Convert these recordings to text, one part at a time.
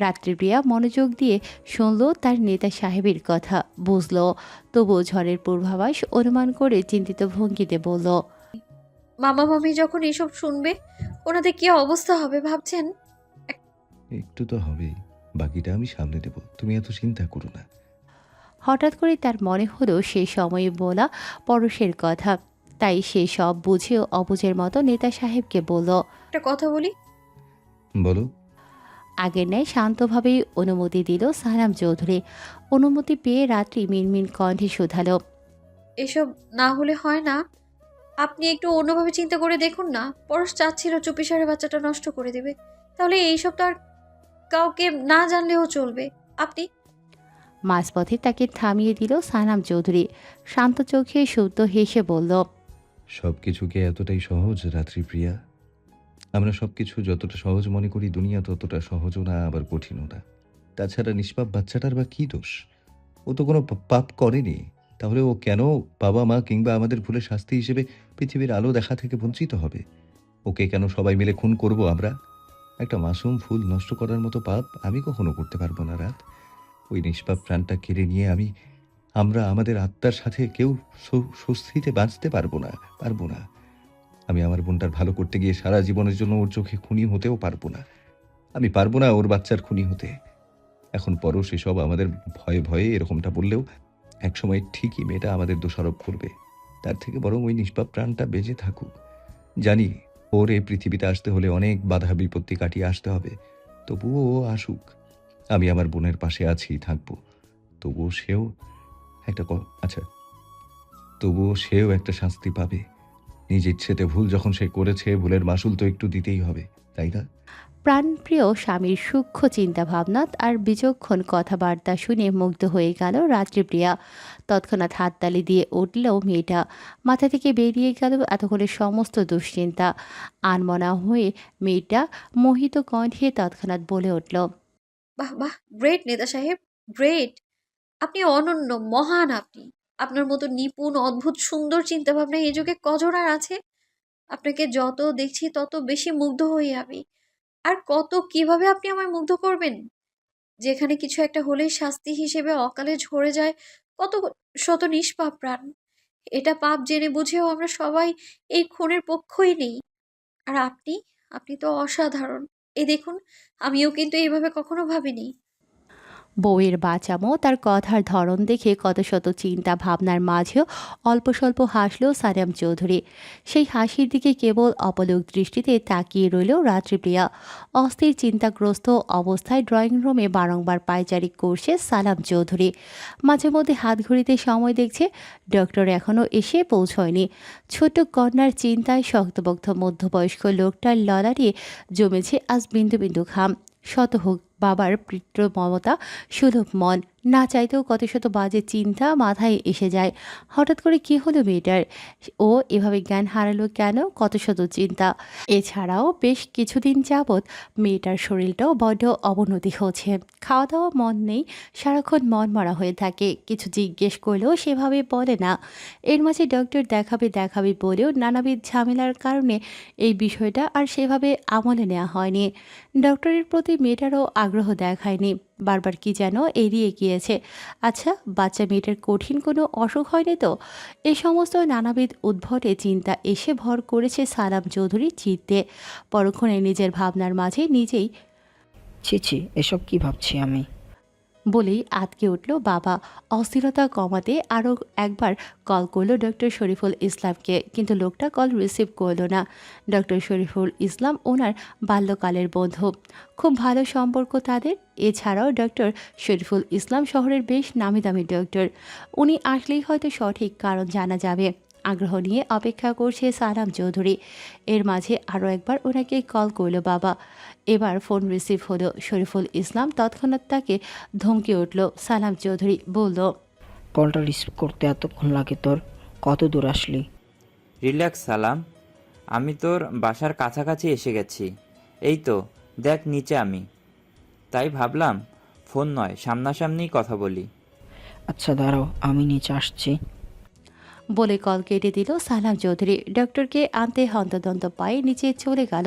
রাত্রিপ্রিয়া মনোযোগ দিয়ে শুনল তার নেতা সাহেবের কথা। বুঝলো তবুও ঝড়ের পূর্বাভাস অনুমান করে চিন্তিত ভঙ্গিতে বলল মামা মামি যখন এসব শুনবে ওনাদের কি অবস্থা হবে ভাবছেন? একটু তো হবেই বাকিটা আমি সামলে দেব তুমি এত চিন্তা করো না। হঠাৎ করে তার মনে হলো সে সময়ে বলা পরশের কথা। তাই সে সব বুঝেও অবুঝের মতো নেতা সাহেবকে বলল একটা কথা বলি? বলো। আগের ন্যায় শান্তভাবেই অনুমতি দিল সালাম চৌধুরী। অনুমতি পেয়ে রাত্রি মিনমিন কণ্ঠে শুধালো। এসব না হলে হয় না। আপনি একটু অন্যভাবে চিন্তা করে দেখুন না। পরশ চাচ্ছিল চুপিসারে বাচ্চাটা নষ্ট করে দেবে। তাহলে এইসব তো আর কাউকে না জানলেও চলবে। আপনি? মাঝপথে তাকে থামিয়ে দিল সানাম চৌধুরী। শান্ত চোখে শুদ্ধ হেসে বলল সব কিছুকে এতটাই সহজ রাত্রিপ্রিয়া আমরা সব কিছু যতটা সহজ মনে করি, দুনিয়া ততটা সহজও না, আবার কঠিনও না। তাছাড়া নিষ্পাপ বাচ্চাটার বা কী দোষ? ও তো কোনো পাপ করেনি। তাহলে ও কেন বাবা, মা কিংবা আমাদের ভুলের শাস্তি হিসেবে পৃথিবীর আলো দেখা থেকে বঞ্চিত হবে? ওকে কেন সবাই মিলে খুন করব আমরা? একটা মাসুম ফুল নষ্ট করার মতো পাপ আমি কখনো করতে পারব না, রাত। ওই নিষ্পাপ প্রাণটা কেড়ে নিয়ে আমি, আমরা আমাদের আত্মার সাথে কেউ স্বস্তিতে বাঁচতে পারব না পারব না। আমি আমার বোনটার ভালো করতে গিয়ে সারা জীবনের জন্য ওর চোখে খুনি হতেও পারব না। আমি পারব না ওর বাচ্চার খুনি হতে। এখন পরও সেসব আমাদের ভয়ে ভয়ে এরকমটা বললেও একসময় ঠিকই মেয়েটা আমাদের দোষারোপ করবে। তার থেকে বরং ওই নিষ্পাপ প্রাণটা বেঁচে থাকুক। জানি ওর এই পৃথিবীতে আসতে হলে অনেক বাধা বিপত্তি কাটিয়ে আসতে হবে। তবুও ও আসুক। আমি আমার বোনের পাশে আছি, থাকব। তবুও সেও একটা আচ্ছা। তবুও সেও একটা শাস্তি পাবে। নিজ ইচ্ছেতে ভুল যখন সে করেছে ভুলের মাসুল তো একটু দিতেই হবে তাই না? প্রাণপ্রিয় স্বামীর সূক্ষ্ম চিন্তাভাবনা আর বিচক্ষণ কথাবার্তা শুনে মুগ্ধ হয়ে গেল রাত্রিপ্রিয়া। তৎক্ষণাৎ হাততালি দিয়ে উঠল মেয়েটা। মাথা থেকে বেরিয়ে গেল এতক্ষণের সমস্ত দুশ্চিন্তা। আনমনা হয়ে মেয়েটা মোহিত কণ্ঠে তৎক্ষণাৎ বলে উঠল বাহ বাহ গ্রেট নেতা সাহেব গ্রেট আপনি অনন্য মহান আপনি। আপনার মতো নিপুণ, অদ্ভুত, সুন্দর চিন্তাভাবনা এই যুগে কজন আর আছে? আপনাকে যত দেখছি তত বেশি মুগ্ধ হই আমি। আর কত কীভাবে আপনি আমায় মুগ্ধ করবেন? যেখানে কিছু একটা হলেই শাস্তি হিসেবে অকালে ঝরে যায় কত শত নিষ্পাপ প্রাণ। এটা পাপ জেনে বুঝেও আমরা সবাই এই খুনের পক্ষই নেই। আর আপনি? আপনি তো অসাধারণ। এই দেখুন, আমিও কিন্তু এইভাবে কখনো ভাবিনি। বউয়ের বাঁচামো তার কথার ধরন দেখে কত শত চিন্তা ভাবনার মাঝেও অল্প স্বল্প হাসল সারাম চৌধুরী। সেই হাসির দিকে কেবল অপলোক দৃষ্টিতে তাকিয়ে রইল রাত্রিপ্রিয়া। অস্থির চিন্তাগ্রস্ত অবস্থায় ড্রয়িং রুমে বারংবার পায়চারি করছে সালাম চৌধুরী। মাঝে মধ্যে হাত ঘড়িতে সময় দেখছে ডক্টর এখনও এসে পৌঁছয়নি। ছোট কন্যার চিন্তায় শক্তবক্ত মধ্যবয়স্ক লোকটার ললারে জমেছে আজ বিন্দু বিন্দু খাম শত হোক বাবার পিতৃ মমতা সুলভ মন না চাইতেও কত শত বাজে চিন্তা মাথায় এসে যায়। হঠাৎ করে কি হলো মেয়েটার? ও এভাবে জ্ঞান হারালো কেন? কত শত চিন্তা। এছাড়াও বেশ কিছুদিন যাবৎ মেয়েটার শরীরটাও বড্ড অবনতি হচ্ছে। খাওয়া দাওয়া মন নেই, সারাক্ষণ মন মরা হয়ে থাকে। কিছু জিজ্ঞেস করলেও সেভাবে বলে না। এর মাঝে ডক্টর দেখাবে দেখাবে বলেও নানাবিধ ঝামেলার কারণে এই বিষয়টা আর সেভাবে আমলে নেওয়া হয়নি। ডক্টরের প্রতি মেয়েটারও আগ্রহ দেখায়নি। বারবার কি যেন এড়িয়ে গিয়েছে। আচ্ছা বাচ্চা মেয়েটার কঠিন কোনো অসুখ হয়নি তো? এ সমস্ত নানাবিধ উদ্ভটে চিন্তা এসে ভর করেছে সালাম চৌধুরীর চিত্তে। পরক্ষণে নিজের ভাবনার মাঝে নিজেই, ছি ছি, এসব কি ভাবছি আমি? বলেই আতকে উঠল বাবা। অস্থিরতা কমাতে আরও একবার কল করল ডক্টর শরীফুল ইসলামকে, কিন্তু লোকটা কল রিসিভ করল না। ডক্টর শরীফুল ইসলাম ওনার বাল্যকালের বন্ধু। খুব ভালো সম্পর্ক তাদের। এছাড়াও ডক্টর শরীফুল ইসলাম শহরের বেশ নামি দামি ডক্টর। উনি আসলেই হয়তো সঠিক কারণ জানা যাবে। আগ্রহ নিয়ে অপেক্ষা করছে সালাম চৌধুরী। এর মাঝে আরও একবার ওনাকে কল করল বাবা। এবার ফোন রিসিভ হলো শরীফুল ইসলাম। তৎক্ষণাৎ তাকে ধমকে উঠল সালাম চৌধুরী বলল কলটা রিসিভ করতে এতক্ষণ লাগে তোর কত দূর আসলি? রিল্যাক্স সালাম। আমি তোর বাসার কাছাকাছি এসে গেছি। এই তো দেখ নিচে আমি। তাই ভাবলাম ফোন নয় সামনাসামনিই কথা বলি। আচ্ছা দাঁড়াও আমি নিচে আসছি। বলে কল কেটে দিল সালাম চৌধুরী ডক্টরকে আনতে হন্তদন্ত পায়ে নিচে চলে গেল।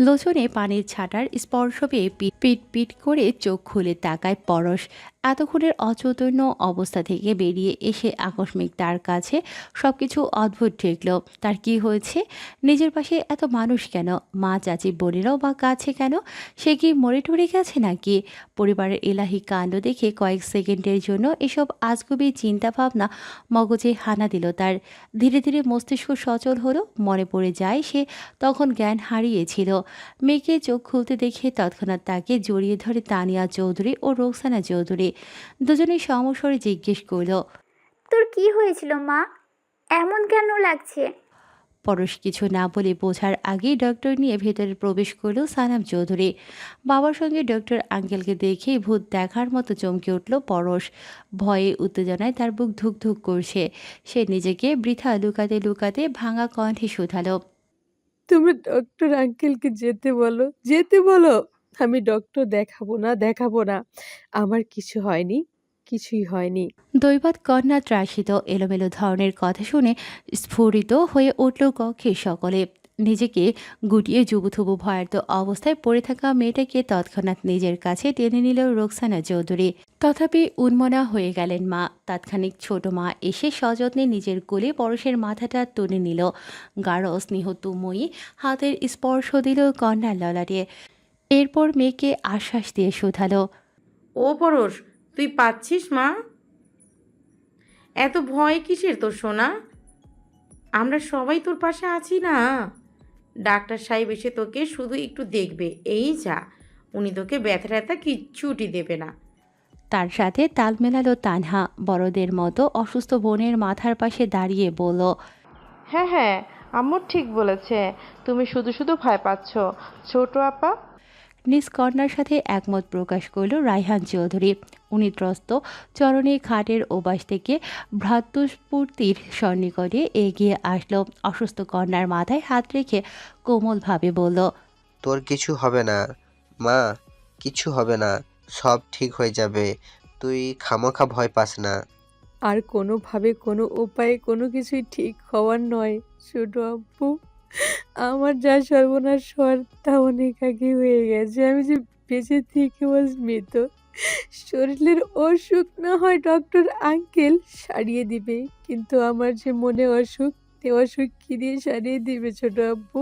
লোচনে পানির ছাটার স্পর্শ পেয়ে পিট পিট করে চোখ খুলে তাকায় পরশ। এতক্ষণের অচৈতন্য অবস্থা থেকে বেরিয়ে এসে আকস্মিক তার কাছে সবকিছু অদ্ভুত ঠেকল। তার কি হয়েছে? নিজের পাশে এত মানুষ কেন? মা, চাচি, বোনেরাও বা কাছে কেন? সে কি মরে টরে গেছে নাকি? পরিবারের এলাহি কাণ্ড দেখে কয়েক সেকেন্ডের জন্য এসব আজগুবি চিন্তাভাবনা মগজে হানা দিল তার। ধীরে ধীরে মস্তিষ্ক সচল হলো, মনে পড়ে যায় সে তখন জ্ঞান হারিয়েছিল। মেয়েকে চোখ খুলতে দেখে তৎক্ষণাৎ তাকে জড়িয়ে ধরে তানিয়া চৌধুরী ও রোকসানা চৌধুরী। দুজনেই সমস্বরে জিজ্ঞেস করল তোর কি হয়েছিল মা? এমন কেন লাগছে? পরশ কিছু না বলে বোঝার আগেই ডক্টর নিয়ে ভেতরে প্রবেশ করল সানাম চৌধুরী। বাবার সঙ্গে ডক্টর আঙ্কেলকে দেখেই ভূত দেখার মতো চমকে উঠল পরশ। ভয়ে উত্তেজনায় তার বুক ধুক ধুক করছে। সে নিজেকে বৃথা লুকাতে লুকাতে ভাঙা কণ্ঠে শুধালো। তুমি ডক্টর আঙ্কেলকে যেতে বলো যেতে বলো, আমি ডক্টর দেখাবো না দেখাবো না। আমার কিছু হয়নি, কিছুই হয়নি। দৈবাত কন্যা ত্রাসিত এলোমেলো ধরনের কথা শুনে স্ফুরিত হয়ে উঠল কক্ষে সকলে। নিজেকে গুটিয়ে যুবথুবু ভয়ার্ত অবস্থায় পড়ে থাকা মেয়েটাকে তৎক্ষণাৎ নিজের কাছে টেনে নিল রোকসানা চৌধুরী। তথাপি উন্মনা হয়ে গেলেন মা। তাৎক্ষণিক ছোট মা এসে সযত্নে নিজের কোলে পরশের মাথাটা তুলে নিল। গাঢ় স্নেহ তুময়ী হাতের স্পর্শ দিল কন্যার ললাটে। এরপর মেয়েকে আশ্বাস দিয়ে শুধালো, ও পরশ, তুই পাচ্ছিস মা? এত ভয় কিসের তোর সোনা? আমরা সবাই তোর পাশে আছি না। ডাক্তার সাহেব এসে তোকে শুধু একটু দেখবে। এই যা উনি তোকে ব্যথা ট্যাথা কিচ্ছুটি দেবে না। তার সাথে তাল মেলালো তানহা বড়দের মতো অসুস্থ বোনের মাথার পাশে দাঁড়িয়ে বলল হ্যাঁ হ্যাঁ আম্মু ঠিক বলেছে। তুমি শুধু শুধু ভয় পাচ্ছ। ছোট আপা নিজ কন্যার সাথে একমত প্রকাশ করল রায়হান চৌধুরী। উনি ত্রস্ত চরণে খাটের ওবাস থেকে ভ্রাতুস্ফূর্তির সন্নিকটে এগিয়ে আসলো। অসুস্থ কন্যার মাথায় হাত রেখে কোমলভাবে বলল তোর কিছু হবে না মা কিছু হবে না সব ঠিক হয়ে যাবে। তুই খামোখা ভয় পাস না। আর কোনোভাবে কোনো উপায়ে কোনো কিছুই ঠিক হওয়ার নয় ছোট আব্বু। আমার যা সর্বনাশ হওয়ার তা অনেক আগে হয়ে গেছে। আমি যে বেঁচে থেকে আজ মৃত শরীরের অসুখ না হয় ডক্টর আঙ্কেল সারিয়ে দিবে কিন্তু আমার যে মনে অসুখ তে অসুখ কি দিয়ে সারিয়ে দিবে ছোট আব্বু?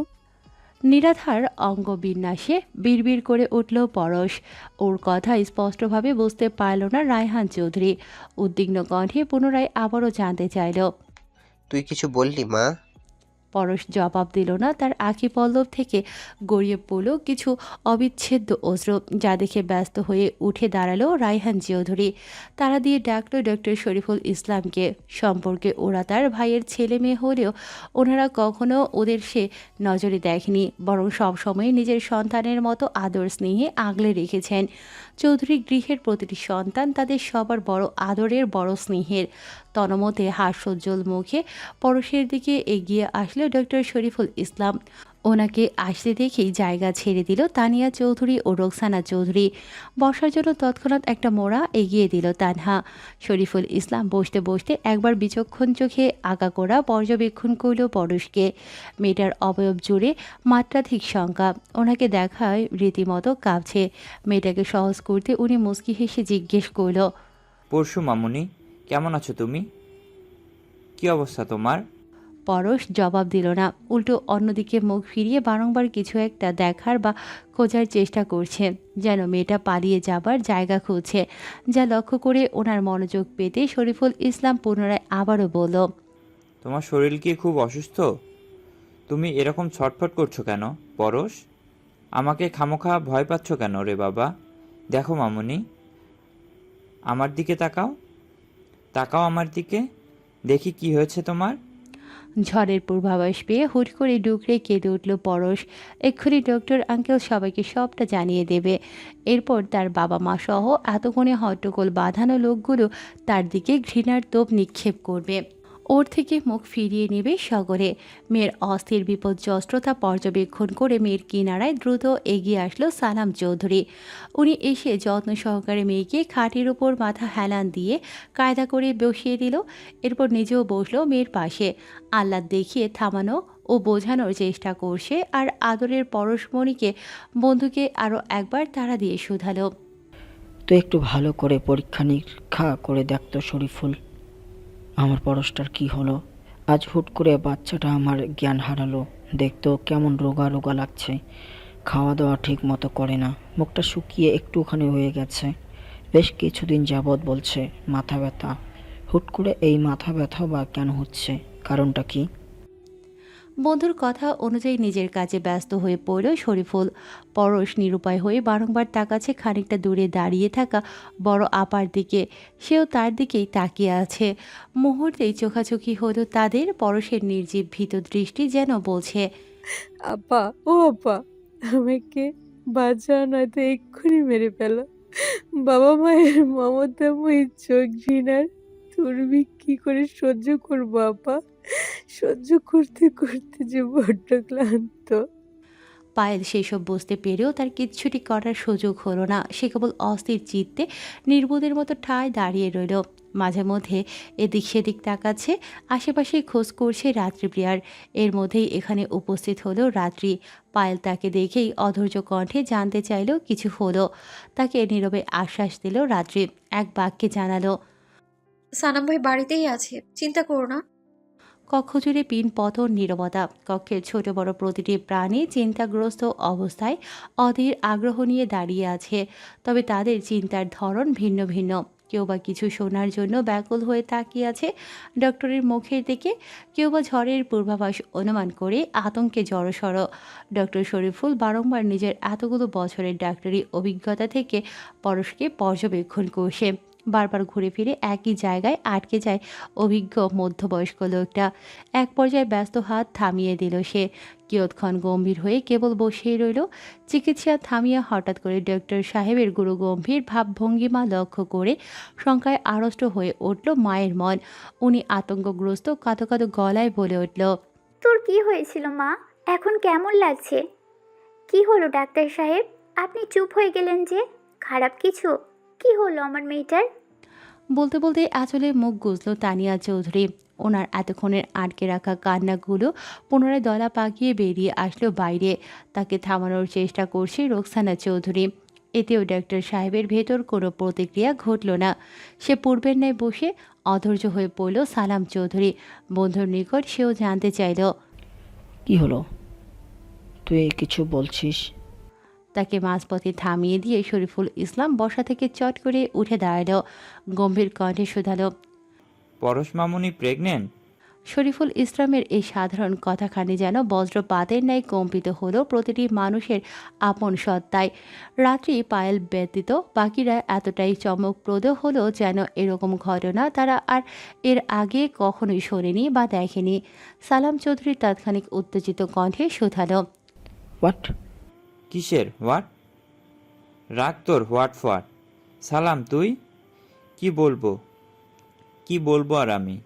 নিরাধার অঙ্গবিন্যাসে বিড়বিড় করে উঠল পরশ। ওর কথা স্পষ্টভাবে বুঝতে পারল না রায়হান চৌধুরী। উদ্বিগ্ন কণ্ঠে পুনরায় আবারও জানতে চাইল তুই কিছু বললি মা? পরশ জবাব দিল না। তার আখি পল্লব থেকে গড়িয়ে পড়ল কিছু অবিচ্ছেদ্য অস্ত্র যা দেখে ব্যস্ত হয়ে উঠে দাঁড়াল রায়হান চৌধুরী। তারা দিয়ে ডাকলো ডক্টর শরীফুল ইসলামকে। সম্পর্কে ওরা তার ভাইয়ের ছেলে মেয়ে হলেও ওনারা কখনো ওদের সে নজরে দেখেনি, বরং সবসময় নিজের সন্তানের মতো আদর স্নেহে আগলে রেখেছেন। চৌধুরী গৃহের প্রতিটি সন্তান তাদের সবার বড় আদরের, বড় স্নেহের। তনমতে হাস্যোজ্জ্বল মুখে পরশের দিকে এগিয়ে আসলো ডক্টর শরীফুল ইসলাম। ওনাকে আসতে দেখেই জায়গা ছেড়ে দিল তানিয়া চৌধুরী ও রোকসানা চৌধুরী। বসার জন্য তৎক্ষণাৎ একটা মোড়া এগিয়ে দিল তানহা। শরীফুল ইসলাম বসতে বসতে একবার বিচক্ষণ চোখে করা পর্যবেক্ষণ করল পরশকে। মেয়েটার অবয়ব জুড়ে মাত্রাধিক শঙ্কা। ওনাকে দেখায় রীতিমতো কাঁপছে। মেয়েটাকে সহজ করতে উনি মুচকি হেসে জিজ্ঞেস করল, পরশু মামুনি কেমন আছো তুমি? কি অবস্থা তোমার? পরশ জবাব দিল না। উল্টো অন্যদিকে মুখ ফিরিয়ে বারংবার কিছু একটা দেখার বা খোঁজার চেষ্টা করছে যেন মেয়েটা পালিয়ে যাবার জায়গা খুঁজছে যা লক্ষ্য করে ওনার মনোযোগ পেতে শরীফুল ইসলাম পুনরায় আবারও বলল তোমার শরীর কি খুব অসুস্থ? তুমি এরকম ছটফট করছ কেন পরশ? আমাকে খামোখা ভয় পাচ্ছ কেন রে বাবা? দেখো মামুনি আমার দিকে তাকাও। তাকাও আমার দিকে, দেখি কি হয়েছে তোমার। ঝড়ের পূর্বাভাস পেয়ে হুট করে ডুকরে কেঁদে উঠল পরশ। এক্ষুনি ডক্টর আঙ্কেল সবাইকে সবটা জানিয়ে দেবে। এরপর তার বাবা মা সহ এতক্ষণে হট্টগোল বাঁধানো লোকগুলো তার দিকে ঘৃণার তোপ নিক্ষেপ করবে। ওর থেকে মুখ ফিরিয়ে নেবে সগরে। মেয়ের অস্থির বিপর্যস্ততা পর্যবেক্ষণ করে মেয়ের কিনারায় দ্রুত এগিয়ে আসলো সালাম চৌধুরী। উনি এসে যত্ন সহকারে মেয়েকে খাটের উপর মাথা হেলান দিয়ে কায়দা করে বসিয়ে দিল, এরপর নিজেও বসল মেয়ের পাশে। আহ্লাদ দেখিয়ে থামানো ও বোঝানোর চেষ্টা করছে আর আদরের পরশমণিকে বন্ধুকে আরও একবার তাড়া দিয়ে শুধালো। তো একটু ভালো করে পরীক্ষা নিরীক্ষা করে দেখতো শরীফুল। আমার পরশটার কি হলো? আজ হুট করে বাচ্চাটা আমার জ্ঞান হারালো। দেখতো কেমন রোগা রোগা লাগছে। খাওয়া দাওয়া ঠিক মতো করে না। মুখটা শুকিয়ে একটুখানি হয়ে গেছে। বেশ কিছুদিন যাবৎ বলছে, মাথা ব্যথা। হুট করে এই মাথা ব্যথা বা কেন হচ্ছে? কারণটা কি? বন্ধুর কথা অনুযায়ী নিজের কাজে ব্যস্ত হয়ে পড়ল শরীফুল। পরশ নিরুপায় হয়ে বারংবার তাকাচ্ছে খানিকটা দূরে দাঁড়িয়ে থাকা বড় আপার দিকে। সেও তার দিকেই তাকিয়ে আছে। মুহূর্তেই চোখাচোখি হলো তাদের। পরশের নির্জীব ভীত দৃষ্টি যেন বলছে আপা ও আপা আমাকে বাঁচা নয়তো এক্ষুনি মেরে ফেলো। বাবা মায়ের মমতাময়ী চোখ ঘৃণার। তুরবি কি করে সহ্য করব আপা সহ্য করতে করতে যে বড্ড ক্লান্ত। পায়েল সেসব বুঝতে পেরেও তার কিচ্ছুটি করার সুযোগ হলো না। সে কেবল অস্থির চিত্তে নির্বোধের মতো ঠায় দাঁড়িয়ে রইল। মাঝে মধ্যে এদিক সেদিক তাকাচ্ছে আশেপাশে খোঁজ করছে রাত্রিপ্রিয়ার। এর মধ্যেই এখানে উপস্থিত হলো রাত্রি। পায়েল তাকে দেখেই অধৈর্য কণ্ঠে জানতে চাইল কিছু হলো। তাকে নীরবে আশ্বাস দিল রাত্রি। এক বাক্যে জানালো সানাম ভাই বাড়িতেই আছে চিন্তা করো না। কক্ষ জুড়ে পিন পতন নীরবতা। কক্ষের ছোট বড় প্রতিটি প্রাণী চিন্তাগ্রস্ত অবস্থায় অধীর আগ্রহ নিয়ে দাঁড়িয়ে আছে। তবে তাদের চিন্তার ধরন ভিন্ন ভিন্ন। কেউ বা কিছু শোনার জন্য ব্যাকুল হয়ে তাকিয়ে আছে ডক্টরের মুখের দিকে। কেউ বা ঝড়ের পূর্বাভাস অনুমান করে আতঙ্কে জড়সড়। ডক্টর শরীফুল বারংবার নিজের এতগুলো বছরের ডাক্তারি অভিজ্ঞতা থেকে পরশকে পর্যবেক্ষণ করছে বারবার ঘুরে ফিরে একই জায়গায় আটকে যায় অভিজ্ঞ মধ্যবয়স্ক লোকটা। এক পর্যায়ে ব্যস্ত হাত থামিয়ে দিল সে। কিয়ৎক্ষণ গম্ভীর হয়ে কেবল বসেই রইল। চিকিৎসা থামিয়ে হঠাৎ করে ডক্টর সাহেবের গুরু গম্ভীর ভাবভঙ্গিমা লক্ষ্য করে শঙ্কায় আড়ষ্ট হয়ে উঠল মায়ের মন। উনি আতঙ্কগ্রস্ত কাতো কাঁদো গলায় বলে উঠল, তোর কি হয়েছিল মা? এখন কেমন লাগছে? কি হলো ডাক্তার সাহেব? আপনি চুপ হয়ে গেলেন যে? খারাপ কিছু? কি হলো আমার মেয়েটার? বলতে বলতে আঁচলে মুখ গুজল তানিয়া চৌধুরী। ওনার এতক্ষণের আটকে রাখা কান্নাগুলো পুনরায় দলা পাকিয়ে বেরিয়ে আসলো বাইরে। তাকে থামানোর চেষ্টা করছে রোকসানা চৌধুরী। এতেও ডাক্তার সাহেবের ভেতর কোনো প্রতিক্রিয়া ঘটল না। সে পূর্বের ন্যায় বসে অধৈর্য হয়ে পড়ল সালাম চৌধুরী। বন্ধুর নিকট সেও জানতে চাইল কি হলো? তুই কিছু বলছিস? তাকে মাঝপথে থামিয়ে দিয়ে শরীফুল ইসলাম বসা থেকে চট করে উঠে দাঁড়াল। গম্ভীর কণ্ঠে শুধালো পরশ মামুনি প্রেগনেন্ট শরীফুল ইসলামের এই সাধারণ কথাখানি যেন বজ্রপাতের ন্যায় কম্পিত হলো প্রতিটি মানুষের আপন সত্তায়। রাত্রি পায়েল ব্যতীত বাকিরা এতটাই চমকপ্রদ হলো যেন এরকম ঘটনা তারা আর এর আগে কখনোই শোনেনি বা দেখেনি। সালাম চৌধুরী তাৎক্ষণিক উত্তেজিত কণ্ঠে শুধালো হোয়াট কিসের? হোয়াট রাগ তোর হোয়াট ফোয়াট সালাম, তুই? কি বলব? কি বলব আর আমি?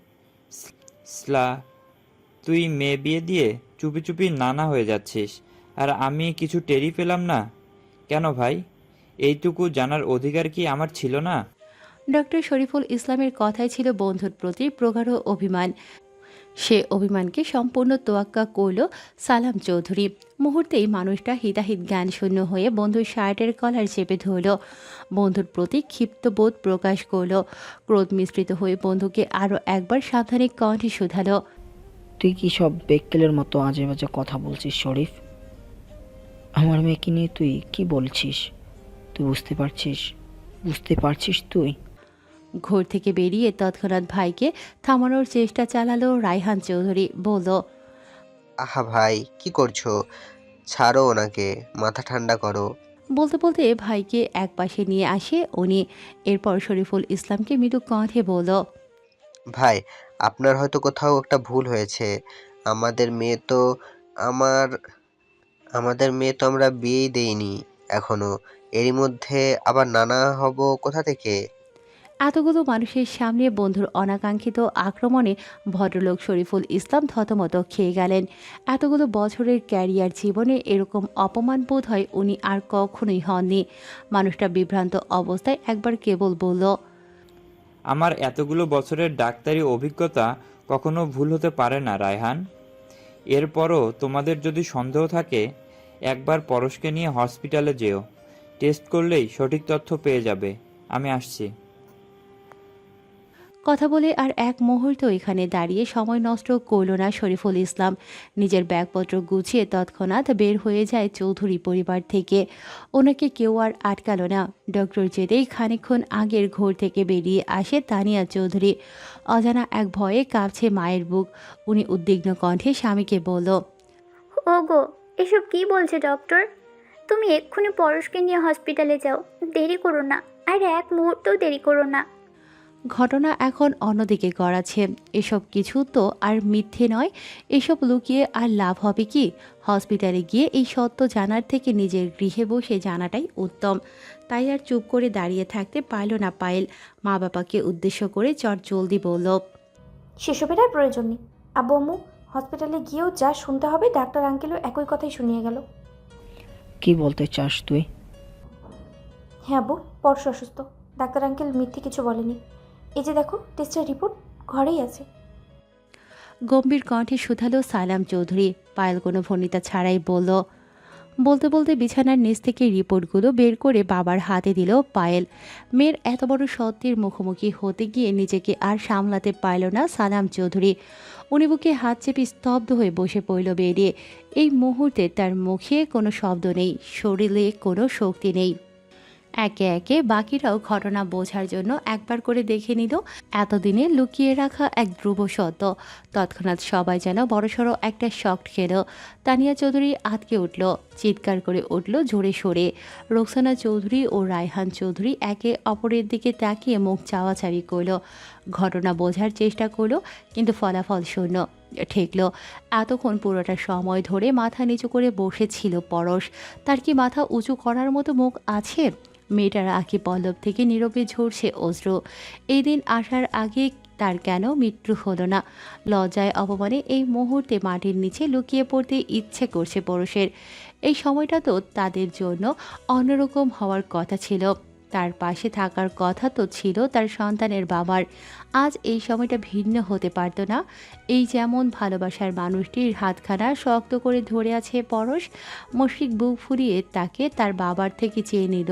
স্লা, তুই মেয়ে বিয়ে দিয়ে চুপি চুপি নানা হয়ে যাচ্ছিস, আর আমি কিছু টেরি পেলাম না? কেন ভাই? এইটুকু জানার অধিকার কি আমার ছিল না? ডক্টর শরীফুল ইসলামের কথাই ছিল বন্ধুর প্রতি প্রগাঢ় অভিমান। সে অভিমানকে সম্পূর্ণ তোয়াক্কা করল সালাম চৌধুরী। মুহূর্তেই মানুষটা হিতাহিত জ্ঞান শূন্য হয়ে বন্ধুর শার্টের কলার চেপে ধরল। বন্ধুর প্রতি ক্ষিপ্ত বোধ প্রকাশ করল। ক্রোধ মিশ্রিত হয়ে বন্ধুকে আরও একবার সাবধানে কণ্ঠে শুধালো। তুই কি সব বেক্কেলের মতো আজে বাজে কথা বলছিস, শরীফ? আমার মেয়েকে নিয়ে তুই কি বলছিস? তুই বুঝতে পারছিস? বুঝতে পারছিস তুই? ঘর থেকে বেরিয়ে তৎক্ষণাৎ ভাইকে থামানোর চেষ্টা চালালো রায়হান চৌধুরী বলল আহা ভাই কি করছ? ছাড়ো ওনাকে মাথা ঠান্ডা করো। বলতে বলতে ভাইকে এক পাশে নিয়ে আসে উনি। এরপর শরীফুল ইসলামকে মৃদু কাঁধে বলল ভাই আপনার হয়তো কোথাও একটা ভুল হয়েছে। আমাদের মেয়ে তো আমার আমাদের মেয়ে তো আমরা বিয়েই দেইনি এখনও। এরই মধ্যে আবার নানা হব কোথা থেকে? এতগুলো মানুষের সামনে বন্ধুর অনাকাঙ্ক্ষিত আক্রমণে ভদ্রলোক শরীফুল ইসলাম থতমত খেয়ে গেলেন। এতগুলো বছরের ক্যারিয়ার জীবনে এরকম অপমান বোধ হয় উনি আর কখনোই হননি। মানুষটা বিভ্রান্ত অবস্থায় একবার কেবল বলল, আমার এতগুলো বছরের ডাক্তারি অভিজ্ঞতা কখনো ভুল হতে পারে না, রায়হান। এরপরও তোমাদের যদি সন্দেহ থাকে, একবার পরশকে নিয়ে হসপিটালে যেও। টেস্ট করলেই সঠিক তথ্য পেয়ে যাবে। আমি আসছি। কথা বলে আর এক মুহূর্ত এখানে দাঁড়িয়ে সময় নষ্ট করল না শরীফুল ইসলাম। নিজের ব্যাগপত্র গুছিয়ে তৎক্ষণাৎ বের হয়ে যায় চৌধুরী পরিবার থেকে। ওনাকে কেউ আর আটকালো না। ডক্টর যেতেই খানিকক্ষণ আগের ঘোর থেকে বেরিয়ে আসে তানিয়া চৌধুরী। অজানা এক ভয়ে কাঁপছে মায়ের বুক। উনি উদ্বিগ্ন কণ্ঠে স্বামীকে বলল, ওগো, এসব কি বলছে ডক্টর? তুমি এক্ষুনি পরশকে নিয়ে হসপিটালে যাও। দেরি করো না। আর এক মুহূর্তও দেরি করো না। ঘটনা এখন অন্যদিকে গড়াচ্ছে। এসব কিছু তো আর মিথ্যে নয়। এসব লুকিয়ে আর লাভ হবে কি? হসপিটালে গিয়ে এই সত্য জানার থেকে নিজের গৃহে বসে জানাটাই উত্তম। তাই আর চুপ করে দাঁড়িয়ে থাকতে পারল না পায়েল। মা বাবাকে উদ্দেশ্য করে চট জলদি বলল সেসবের আর প্রয়োজন নেই। আব্বু আম্মু হসপিটালে গিয়েও যা শুনতে হবে ডাক্তার আঙ্কেলও একই কথাই শুনিয়ে গেল। কি বলতে চাস তুই? হ্যাঁ আব্বু পরশু অসুস্থ। ডাক্তার আঙ্কেল মিথ্যে কিছু বলেনি। এই যে দেখো টেস্টের রিপোর্ট ঘরেই আছে। গম্ভীর কণ্ঠে শুধালো সালাম চৌধুরী। পায়েল কোনো ভনিতা ছাড়াই বলল, বলতে বলতে বিছানার নিচ থেকে রিপোর্টগুলো বের করে বাবার হাতে দিল পায়েল। মেয়ের এত বড় সত্যের মুখোমুখি হতে গিয়ে নিজেকে আর সামলাতে পারল না সালাম চৌধুরী। উনি বুকে হাত চেপে স্তব্ধ হয়ে বসে পড়ল বেরিয়ে এই মুহূর্তে তার মুখে কোনো শব্দ নেই, শরীরে কোনো শক্তি নেই। একে একে বাকিরাও ঘটনা বোঝার জন্য একবার করে দেখে নিল। এতদিনে লুকিয়ে রাখা এক ধ্রুব সত্য। তৎক্ষণাৎ সবাই যেন বড়সড় একটা শক খেল। তানিয়া চৌধুরী আটকে উঠল, চিৎকার করে উঠল জোরে সরে। রোকসানা চৌধুরী ও রায়হান চৌধুরী একে অপরের দিকে তাকিয়ে মুখ চাওয়াচাওয়ি করল। ঘটনা বোঝার চেষ্টা করল, কিন্তু ফলাফল শূন্য। ঠেকল। এতক্ষণ পুরোটা সময় ধরে মাথা নিচু করে বসেছিল পরশ। তার কি মাথা উঁচু করার মতো মুখ আছে? মেয়েটার আঁকি পল্লব থেকে নীরবে ঝরছে অজ্র এই দিন আসার আগে তার কেন মৃত্যু হলো না? লজ্জায় অপমানে এই মুহূর্তে মাটির নিচে লুকিয়ে পড়তে ইচ্ছে করছে পরশের এই সময়টা তো তাদের জন্য অন্যরকম হওয়ার কথা ছিল। তার পাশে থাকার কথা তো ছিল তার সন্তানের বাবার। আজ এই সময়টা ভিন্ন হতে পারত না। এই যেমন ভালোবাসার মানুষটির হাতখানা শক্ত করে ধরে আছে পরশ মুশফিক বুক ফুরিয়ে তাকে তার বাবার থেকে চেয়ে নিল।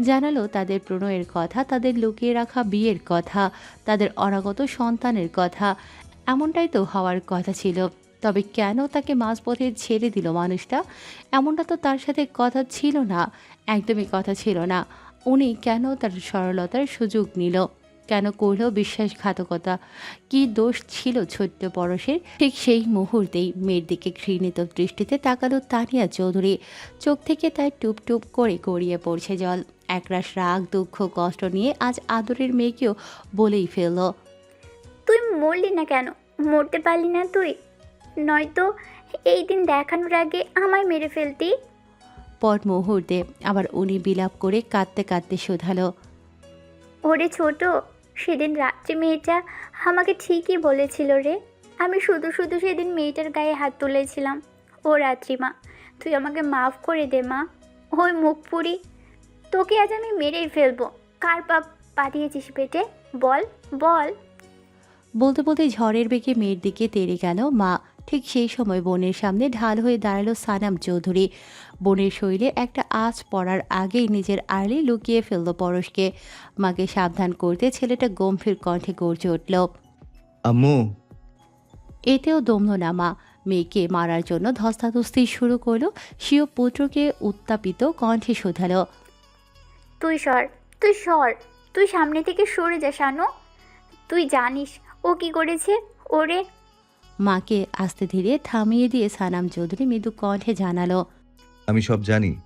জানালো তাদের প্রণয়ের কথা, তাদের লুকিয়ে রাখা বিয়ের কথা, তাদের অনাগত সন্তানের কথা। এমনটাই তো হওয়ার কথা ছিল। তবে কেন তাকে মাঝপথে ছেড়ে দিল মানুষটা? এমনটা তো তার সাথে কথা ছিল না। একদমই কথা ছিল না। উনি কেন তার সরলতার সুযোগ নিল? কেন করল বিশ্বাসঘাতকতা? কি দোষ ছিল ছোট্ট পরশের? ঠিক সেই মুহূর্তেই মেয়ের দিকে ঘৃণিত দৃষ্টিতে তাকালো তানিয়া চৌধুরী। চোখ থেকে তাই টুপ টুপ করে গড়িয়ে পড়ছে জল। একরাশ রাগ, দুঃখ, কষ্ট নিয়ে আজ আদরের মেয়েকেও বলেই ফেলল। তুই মরলি না কেন? মরতে পারলি না তুই? নয়তো এই দিন দেখানোর আগে আমায় মেরে ফেলতি? পর মুহূর্তে আবার উনি বিলাপ করে কাঁদতে কাঁদতে শোধালো। ওরে ছোট সেদিন রাত্রে মেয়েটা আমাকে ঠিকই বলেছিল রে। আমি শুধু শুধু সেদিন মেয়েটার গায়ে হাত তুলেছিলাম। ও রাত্রিমা তুই আমাকে মাফ করে দে মা। ওই মুখ পুরি তোকে আজ আমি মেরেই ফেলব। কার পাপ পাঠিয়েছিস পেটে? বল বল। বলতে বলতে ঝড়ের বেগে মেয়ের দিকে তেড়ে গেল মা। ঠিক সেই সময় বোনের সামনে ঢাল হয়ে দাঁড়াল সানাম চৌধুরী। বোনের শরীরে একটা আঁচ পড়ার আগেই নিজের আড়লে লুকিয়ে ফেলল পরশকে। মাকে সাবধান করতে ছেলেটা গম্ভীর কণ্ঠে গর্জে উঠল আম্মু! এতেও দমল না মা। মেয়েকে মারার জন্য ধস্তাধস্তি শুরু করল স্বীয় পুত্রকে উত্তাপিত কণ্ঠে শোধালো তুই সর তুই সর তুই সামনে থেকে সরে যা শানু তুই জানিস ও কি করেছে? ওরে মাকে আস্তে ধীরে থামিয়ে দিয়ে সানাম চৌধুরী মৃদু কণ্ঠে জানালো আমি সব জানি।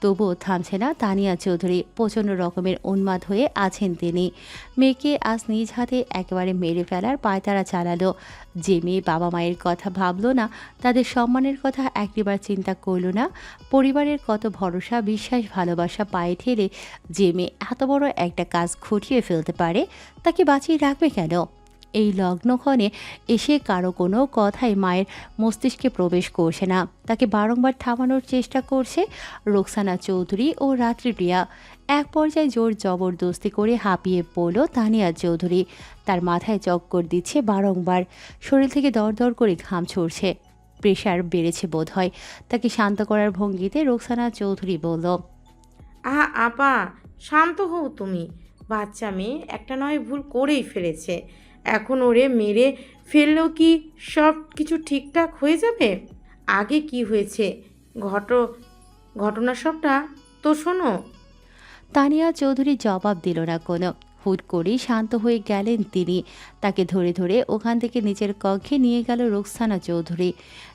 তবুও থামছে না তানিয়া চৌধুরী। প্রচণ্ড রকমের উন্মাদ হয়ে আছেন তিনি। মেয়েকে আজ নিজ হাতে একেবারে মেরে ফেলার পায়তারা চালালো। যে মেয়ে বাবা মায়ের কথা ভাবলো না তাদের সম্মানের কথা একটিবার চিন্তা করল না। পরিবারের কত ভরসা বিশ্বাস ভালোবাসা পায়ে ঠেলে যে মেয়ে এত বড় একটা কাজ ঘটিয়ে ফেলতে পারে তাকে বাঁচিয়ে রাখবে কেন? এই লগ্নক্ষণে এসে কারও কোনো কথাই মায়ের মস্তিষ্কে প্রবেশ করছে না। তাকে বারংবার থামানোর চেষ্টা করছে রোকসানা চৌধুরী ও রাত্রিপ্রিয়া। এক পর্যায়ে জোর জবরদস্তি করে হাঁপিয়ে পড়ল তানিয়া চৌধুরী। তার মাথায় চক্কর দিচ্ছে বারংবার। শরীর থেকে দরদর করে ঘাম ছড়ছে প্রেশার বেড়েছে বোধ হয় তাকে শান্ত করার ভঙ্গিতে রোকসানা চৌধুরী বলল, আহা, আপা, শান্ত হও তুমি। বাচ্চা মেয়ে একটা নয়, ভুল করেই ফেলেছে। এখন ওরে মেরে ফেললেও কি সব কিছু ঠিকঠাক হয়ে যাবে? আগে কি হয়েছে? ঘট, ঘটনা সবটা তো শোনো। তানিয়া চৌধুরী জবাব দিল না কোনো। হুট করেই শান্ত হয়ে গেলেন তিনি। তাকে ধরে ধরে ওখান থেকে নিজের কক্ষে নিয়ে গেল রোকসানা চৌধুরী।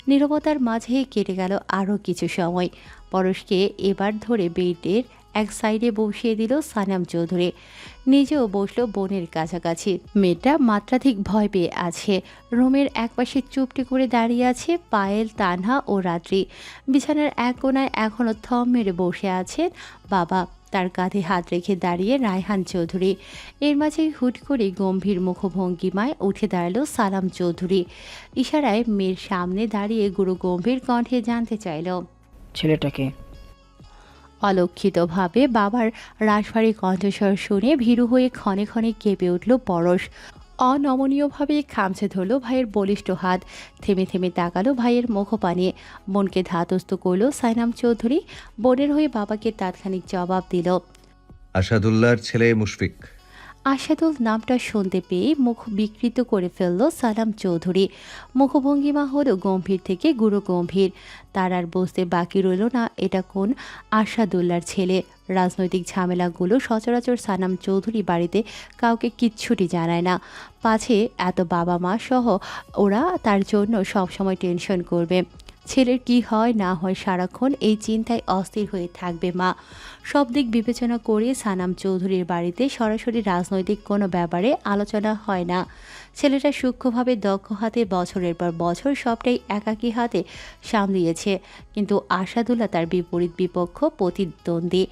নীরবতার মাঝে কেটে গেল আরও কিছু সময়। পরশকে এবার ধরে বেডের এক সাইডে বসিয়ে দিল সানাম চৌধুরী। নিজেও বসল বোনের কাছাকাছি। মেয়েটা মাত্রাধিক ভয় পেয়ে আছে। রুমের একপাশে চুপটি করে দাঁড়িয়ে আছে পায়েল, তানহা ও রাত্রি। বিছানার এক কোনায় এখনও থম মেরে বসে আছেন বাবা। তার কাঁধে হাত রেখে দাঁড়িয়ে রায়হান চৌধুরী। এর মাঝেই হুট করে গম্ভীর মুখভঙ্গিমায় উঠে দাঁড়াল সালাম চৌধুরী। ইশারায় মেয়ের সামনে দাঁড়িয়ে গুরু গম্ভীর কণ্ঠে জানতে চাইল, ছেলেটাকে অলক্ষিতভাবে বাবার রাশভারী কণ্ঠস্বর শুনে ভীরু হয়ে ক্ষণে ক্ষণে কেঁপে উঠল পরশ। অনমনীয়ভাবে খামছে ধরল ভাইয়ের বলিষ্ঠ হাত। থেমে থেমে তাকালো ভাইয়ের মুখপানে। বোনকে ধাতস্থ করল সাইনাম চৌধুরী। বোনের হয়ে বাবাকে তাৎক্ষণিক জবাব দিল, আসাদুল্লাহর ছেলে মুশফিক। আশাদুল নামটা শুনতে পেয়ে মুখ বিকৃত করে ফেলল সালাম চৌধুরী। মুখভঙ্গিমা হলো গম্ভীর থেকে গুরু গম্ভীর তার আর বুঝতে বাকি রইল না এটা কোন আশাদুল্লার ছেলে। রাজনৈতিক ঝামেলাগুলো সচরাচর সানাম চৌধুরী বাড়িতে কাউকে কিচ্ছুটি জানায় না। পাছে এত বাবা মা সহ ওরা তার জন্য সবসময় টেনশন করবে। ছেলের কি হয় না হয় সারাক্ষণ এই চিন্তায় অস্থির হয়ে থাকবে মা। সব দিক বিবেচনা করে সানাম চৌধুরীর বাড়িতে সরাসরি রাজনৈতিক কোনো ব্যাপারে আলোচনা হয় না। ছেলেটা সূক্ষ্মভাবে দক্ষ হাতে বছরের পর বছর সবটাই একাকী হাতে সামলিয়েছে, কিন্তু আশাদুল্লাহ তার বিপরীত বিপক্ষ প্রতিদ্বন্দ্বী।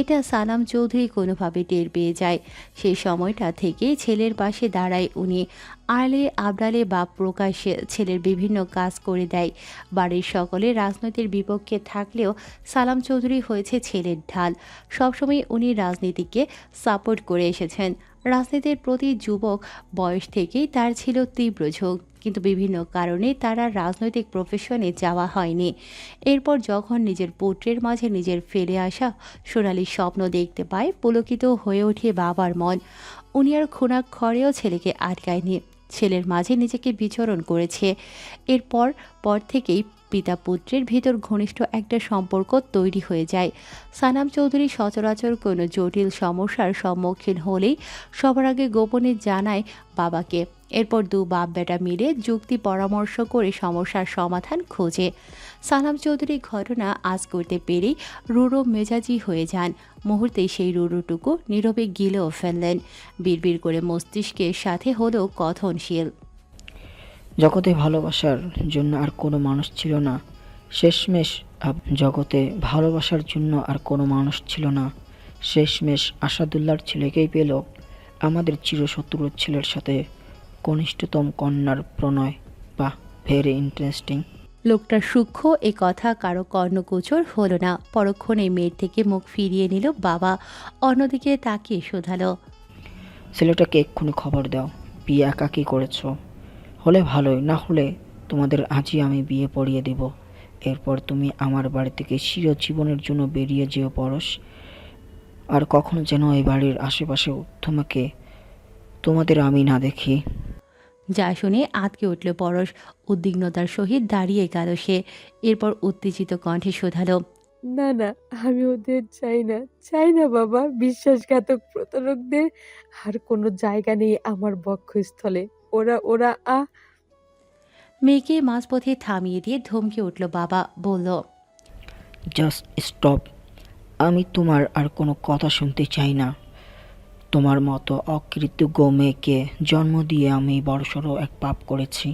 এটা সানাম চৌধুরী কোনোভাবে টের পেয়ে যায়। সেই সময়টা থেকেই ছেলের পাশে দাঁড়ায় উনি। আড়লে আবডালে বা প্রকাশ্যে ছেলের বিভিন্ন কাজ করে দেয়। বাড়ির সকলে রাজনৈতিক বিপক্ষে থাকলেও সালাম চৌধুরী হয়েছে ছেলের ঢাল। সবসময় উনি রাজনীতিকে সাপোর্ট করে এসেছেন। রাজনীতির প্রতি যুবক বয়স থেকেই তার ছিল তীব্র ঝোঁক, কিন্তু বিভিন্ন কারণে তারা রাজনৈতিক প্রফেশনে যাওয়া হয়নি। এরপর যখন নিজের পুত্রের মাঝে নিজের ফেলে আসা সোনালি স্বপ্ন দেখতে পায়, পুলকিত হয়ে ওঠে বাবার মন। উনি আর খোনাক্ষরেও ছেলেকে আটকায়নি। ছেলের মাঝে নিজেকে বিচরণ করেছে। এরপর, পর থেকেই পিতা পুত্রের ভিতর ঘনিষ্ঠ একটা সম্পর্ক তৈরি হয়ে যায়। সানাম চৌধুরী সচরাচর কোনো জটিল সমস্যার সম্মুখীন হলেই সবার আগে গোপনে জানায় বাবাকে। এরপর দু বাপ বেটা মিলে যুক্তি পরামর্শ করে সমস্যার সমাধান খোঁজে। সানাম চৌধুরী ঘটনা আজ করতে পেরেই রুরো মেজাজি হয়ে যান। মুহূর্তে সেই রুরুটুকু নীরবে গিলেও ফেললেন। বিড়বিড় করে মস্তিষ্কের সাথে হলো কথনশীল। জগতে ভালোবাসার জন্য আর কোনো মানুষ ছিল না। শেষমেশ জগতে ভালোবাসার জন্য আর কোনো মানুষ ছিল না। শেষমেশ আসাদুল্লাহর ছেলেকেই পেল আমাদের চিরশত্রুর ছেলের সাথে কনিষ্ঠতম কন্যার প্রণয়। বা ভেরি ইন্টারেস্টিং লোকটার সূক্ষ্ম এ কথা কারও কর্ণগোচর হলো না। পরক্ষণে মেয়ের থেকে মুখ ফিরিয়ে নিল বাবা অন্যদিকে তাকিয়ে শোধালো। ছেলেটাকে এক্ষুনি খবর দাও বিয়ে একাকি করেছ। হলে ভালোই না হলে তোমাদের আজই আমি বিয়ে পড়িয়ে দেব। এরপর তুমি আমার বাড়ি থেকে চিরজীবনের জন্য বেরিয়ে যেও পরশ। আর কখনো যেন এই বাড়ির আশেপাশে তোমাকে তোমাদের আমি না দেখি। যা শুনে আতকে উঠল পরশ। উদ্বিগ্নতার সহিত দাঁড়িয়ে গেল সে। এরপর উত্তেজিত কণ্ঠে শোধালো না না আমি ওদের চাই না চাই না বাবা। বিশ্বাসঘাতক প্রতারকদের আর কোনো জায়গা নেই আমার বক্ষস্থলে। ওরা ওরা আ। মেয়েকে মাঝপথে থামিয়ে দিয়ে ধমকে উঠল বাবা বলল জাস্ট স্টপ আমি তোমার আর কোনো কথা শুনতে চাই না। তোমার মতো অকৃতজ্ঞ মেয়েকে জন্ম দিয়ে আমি বড়সড় এক পাপ করেছি।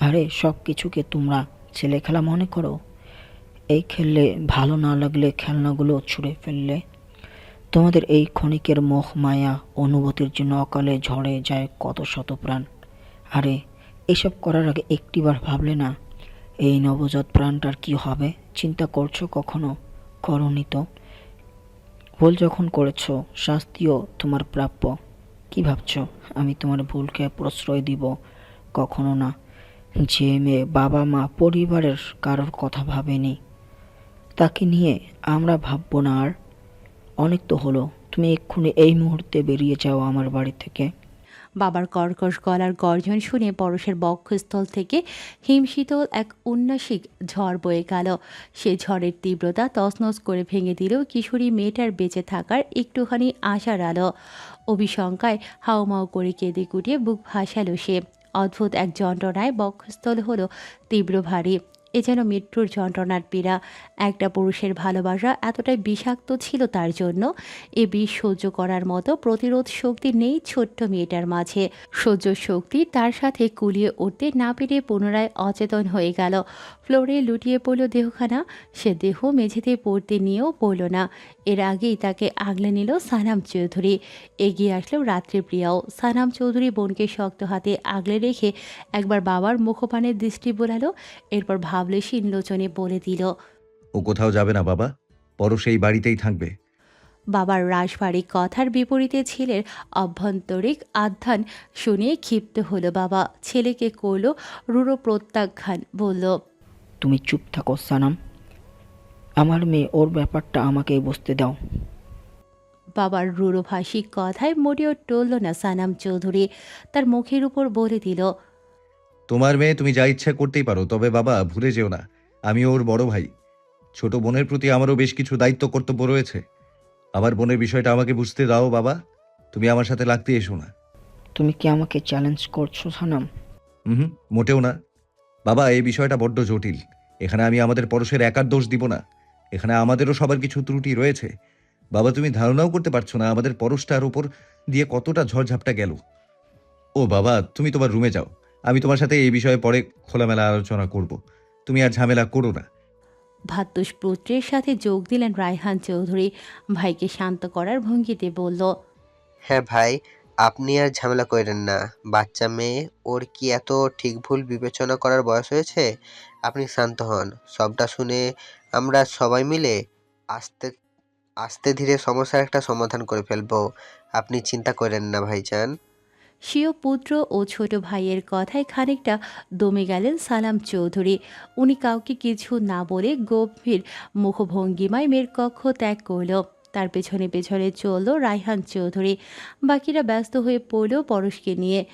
আরে সব কিছুকে তোমরা ছেলে খেলা মনে করো? এই খেললে ভালো না লাগলে খেলনাগুলো ছুঁড়ে ফেললে। তোমাদের এই ক্ষণিকের মোহ মায়া অনুভূতির জন্য অকালে ঝড়ে যায় কত শত প্রাণ। আরে, এসব করার আগে একটিবার ভাবলে না, এই নবজাত প্রাণটার কি হবে? চিন্তা করছ কখনো? করনি তো। ভুল যখন করেছ, শাস্তিও তোমার প্রাপ্য। কি ভাবছ? আমি তোমার ভুলকে প্রশ্রয় দিব। কখনো না। যে মেয়ে বাবা মা পরিবারের কারোর কথা ভাবেনি, তাকে নিয়ে আমরা ভাববো না আর। অনেক তো হলো। তুমি এক্ষুনি এই মুহূর্তে বেরিয়ে যাও আমার বাড়ি থেকে। বাবার কর্কশ গলার গর্জন শুনে পরশের বক্ষস্থল থেকে হিমশীতল এক উন্নাসিক ঝড় বয়ে গেল। সে ঝড়ের তীব্রতা তছনছ করে ভেঙে দিল কিশোরী মেয়েটার বেঁচে থাকার একটুখানি আশার আলো। অভিশঙ্কায় হাউমাউ করে কেঁদে কুটিয়ে বুক ভাসালো সে। অদ্ভুত এক যন্ত্রণায় বক্ষস্থল হলো তীব্র ভারী। এ যেন মৃত্যুর যন্ত্রণার পীড়া। একটা পুরুষের ভালোবাসা এতটাই বিষাক্ত ছিল তার জন্য। এ বিষ সহ্য করার মতো প্রতিরোধ শক্তি নেই ছোট্ট মেয়েটার মাঝে। সহ্য শক্তি তার সাথে কুলিয়ে উঠতে না পেরে পুনরায় অচেতন হয়ে গেল। ফ্লোরে লুটিয়ে পড়ল দেহখানা। সে দেহ মেঝেতে পড়তে নিয়েও পড়ল না। এর আগেই তাকে আগলে নিল সানাম চৌধুরী। এগিয়ে আসলো রাত্রিপ্রিয়াও সানাম চৌধুরী বোনকে শক্ত হাতে আগলে রেখে একবার বাবার মুখপানের দৃষ্টি বোলালো এরপর ভাবলেশীন লোচনে বলে দিল ও কোথাও যাবে না বাবা পরশ সেই বাড়িতেই থাকবে। বাবার রাশভারী কথার বিপরীতে ছেলের অভ্যন্তরিক আধ্যান শুনে ক্ষিপ্ত হলো বাবা। ছেলেকে করল রুড়ো প্রত্যাখ্যান বলল তুমি চুপ থাকো সানাম। আমার মেয়ে ওর ব্যাপারটা আমাকে বুঝতে দাও। বাবার রুড়োভাষী কথায় মোটেও টলল না সানাম চৌধুরী। তার মুখের উপর বলে দিল তোমার মেয়ে তুমি যা ইচ্ছা করতেই পারো তবে বাবা ভুলে যেও না। আমি ওর বড় ভাই। ছোট বোনের প্রতি আমারও বেশ কিছু দায়িত্ব কর্তব্য রয়েছে। আমার বোনের বিষয়টা আমাকে বুঝতে দাও বাবা। তুমি আমার সাথে লাগতে এসো না। তুমি কি আমাকে চ্যালেঞ্জ করছ সানাম? হুম মোটেও না। বাবা এই বিষয়টা বড্ড জটিল। এখানে আমি আমাদের পরশের একার দোষ দিব না। এখানে আমাদেরও সবার কিছু ত্রুটি রয়েছে। বাবা তুমি ধারণাও করতে পারছ না আমাদের পরশটার উপর দিয়ে কতটা ঝড়ঝাপটা গেল। ও বাবা তুমি তোমার রুমে যাও। আমি তোমার সাথে এই বিষয়ে পরে খোলামেলা আলোচনা করব। তুমি আর ঝামেলা করো না। ভাতুষ পুত্রের সাথে যোগ দিলেন রায়হান চৌধুরী। ভাইকে শান্ত করার ভঙ্গিতে বলল হ্যাঁ ভাই আপনি আর ঝামেলা করেন না। বাচ্চা মেয়ে, ওর কি এত ঠিক ভুল বিবেচনা করার বয়স হয়েছে? আপনি শান্ত হন। সবটা শুনে আমরা সবাই মিলে আস্তে আস্তে ধীরে সমস্যার একটা সমাধান করে ফেলব। আপনি চিন্তা করেন না, ভাইজান। স্বীয় পুত্র ও ছোট ভাইয়ের কথায় খানিকটা দমে গেলেন সালাম চৌধুরী। উনি কাউকে কিছু না বলে গম্ভীর মুখভঙ্গিমায় মেয়ের কক্ষ ত্যাগ করল। তার পেছনে পেছনে চলল রায়হান চৌধুরী। বাকিরা ব্যস্ত হয়ে পড়ল পরশকে নিয়ে।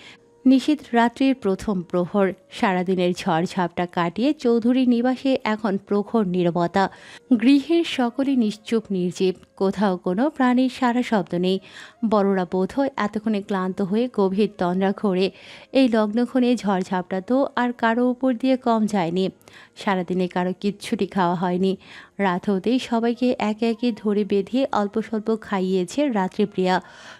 নিশীত রাত্রির প্রথম প্রহর। সারাদিনের ঝড়ঝাপটা কাটিয়ে চৌধুরী নিবাসে এখন প্রখর নিরবতা। গৃহের সকলে নিশ্চুপ নির্জীব। কোথাও কোনো প্রাণীর সারা শব্দ নেই। বড়রা বোধ হয় এতক্ষণে ক্লান্ত হয়ে গভীর তন্দ্রা ঘোরে। এই লগ্নক্ষণে ঝড়ঝাপটা তো আর কারও উপর দিয়ে কম যায়নি। সারাদিনে কারও কিচ্ছুটি খাওয়া হয়নি। রাত হতেই সবাইকে একে একে ধরে বেঁধে অল্প স্বল্প খাইয়েছে রাত্রিপ্রিয়া।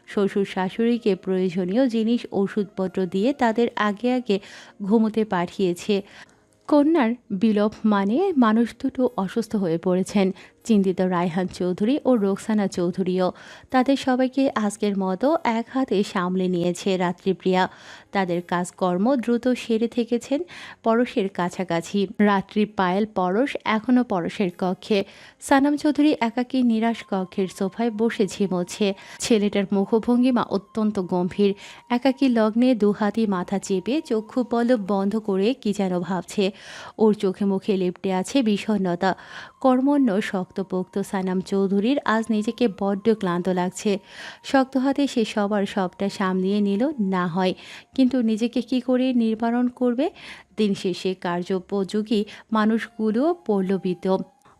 শ্বশুর শাশুড়িকে প্রয়োজনীয় জিনিস, ওষুধপত্র দিয়ে তাদের আগে আগে ঘুমোতে পাঠিয়েছে। কন্যার বিলোপ মানে মানুষ দুটো অসুস্থ হয়ে পড়েছেন, চিন্তিত রায়হান চৌধুরী ও রোকসানা চৌধুরীও। তাদের সবাইকে আজকের মতো এক হাতে সামলে নিয়েছে রাত্রিপ্রিয়া। তাদের কাজকর্ম দ্রুত সেরে থেকেছেন পরশের কাছাকাছি। রাত্রি পায়েল পরশ এখনও পরশের কক্ষে। সানাম চৌধুরী একাকী নিরাশ কক্ষের সোফায় বসে ঝিমোচ্ছে। ছেলেটার মুখভঙ্গিমা অত্যন্ত গম্ভীর। একাকী লগ্নে দুহাতি মাথা চেপে চক্ষু পলব বন্ধ করে কি যেন ভাবছে। ওর চোখে মুখে লেপটে আছে বিষণ্নতা কর্মণ্য শক্তপোক্ত সানাম চৌধুরীর আজ নিজেকে বড্ড ক্লান্ত লাগছে। শক্ত হাতে সে সবার সবটা সামলিয়ে নিল, না হয়। কিন্তু নিজেকে কি করে নির্বারণ করবে? দিন শেষে কার্যোপযোগী মানুষগুলোও পল্লবিত।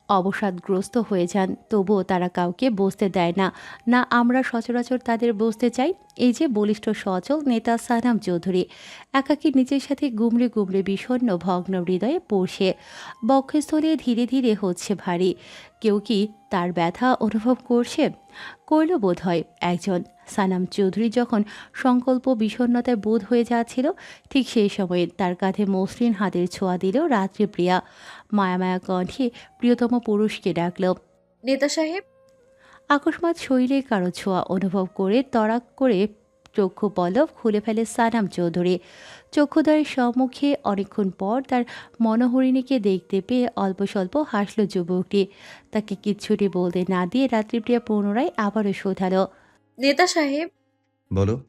অবসাদগ্রস্ত হয়ে যান, তবুও তারা কাউকে বসতে দেয় না। না, আমরা সচরাচর তাদের বসতে চাই। এই যে বলিষ্ঠ সচল নেতা সানাম চৌধুরী, একাকী নিজের সাথে গুমড়ে গুমড়ে বিষণ্ণ ভগ্ন হৃদয়ে পড়ছে। বক্ষস্থলে ধীরে ধীরে হচ্ছে ভারী। কেউ কি তার ব্যথা অনুভব করছে? করল বোধ হয় একজন। সানাম চৌধুরী যখন সংকল্প বিষণ্ণতায় বোধ হয়ে যাচ্ছিল ঠিক সেই সময়ে তার কাঁধে মসৃণ হাতের ছোঁয়া দিল রাত্রিপ্রিয়া মায়া মায়া কণ্ঠে প্রিয়তম পুরুষকে ডাকল নেতা সাহেব? আকস্মাৎ শরীরে কারও ছোঁয়া অনুভব করে তড়াক করে চক্ষু পলব খুলে ফেলে সানাম চৌধুরী। চক্ষুদ্বয়ের সম্মুখে অনেকক্ষণ পর তার মনোহরিণীকে দেখতে পেয়ে অল্প স্বল্প হাসল যুবকটি। তাকে কিচ্ছুটি বলতে না দিয়ে রাত্রিপ্রিয়া পুনরায় আবারও শোধালো। নেতা সাহেব বলো।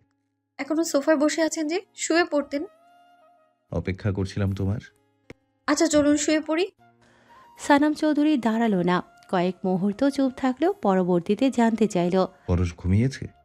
এখনও সোফায় বসে আছেন যে শুয়ে পড়তেন। অপেক্ষা করছিলাম তোমার। আচ্ছা চলুন শুয়ে পড়ি। সানাম চৌধুরী দাঁড়াল না। কয়েক মুহূর্ত চুপ থাকলেও পরবর্তীতে জানতে চাইল। পরশ ঘুমিয়েছে?